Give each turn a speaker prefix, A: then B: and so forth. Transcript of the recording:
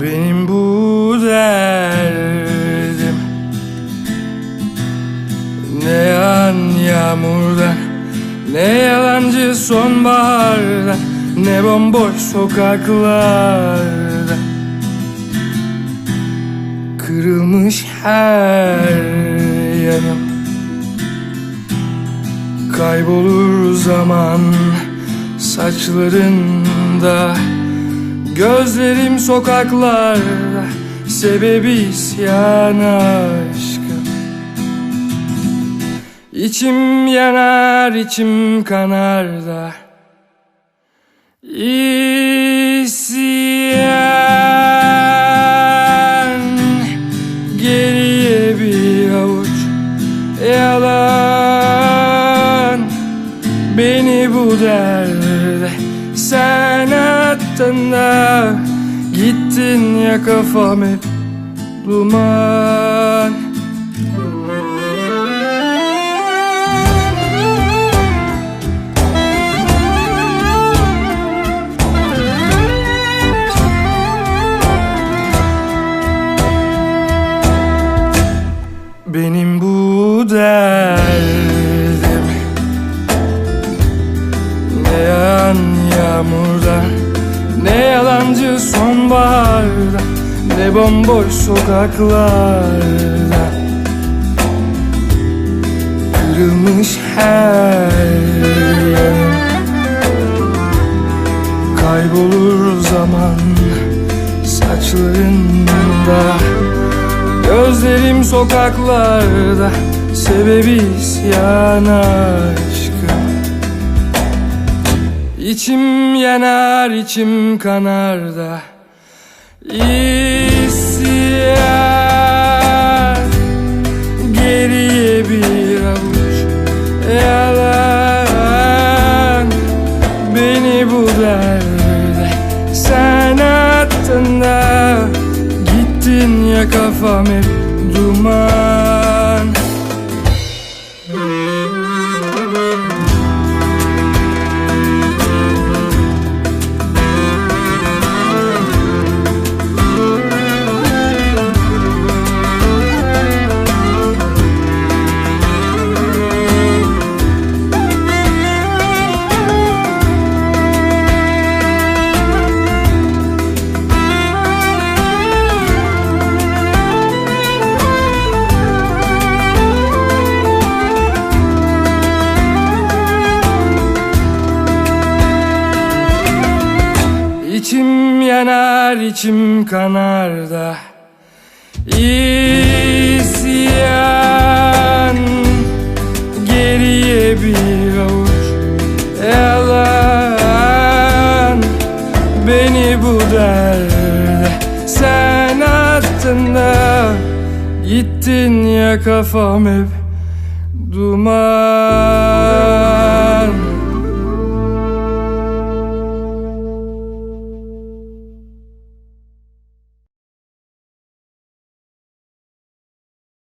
A: Benim bu derdim. Ne yağan yağmurdan Ne yalancı sonbahardan Ne bomboş sokaklarda. Kırılmış her yanım. Kaybolur zaman saçlarında Gözlerim sokaklarda Sebebi isyan aşkım İçim yanar içim kanar da. İsyan. Geriye bir avuç yalan. Beni bu derde sen da Gittin ya kafam hep duman. Benim bu derdim Ne yağan yağmurdan Ne yalancı sonbaharda Ne bomboş sokaklarda. Kırılmış her yanım Kaybolur zaman saçlarında. Gözlerim sokaklarda Sebebi isyan İçim yanar içim kanar da. İsyan. Geriye bir avuç yalan. Beni bu derde sen attın da. Gittin ya kafam hep duman içim kanar da İsyan Geriye bir avuç yalan. Beni bu derde sen attın da Gittin ya kafam hep duman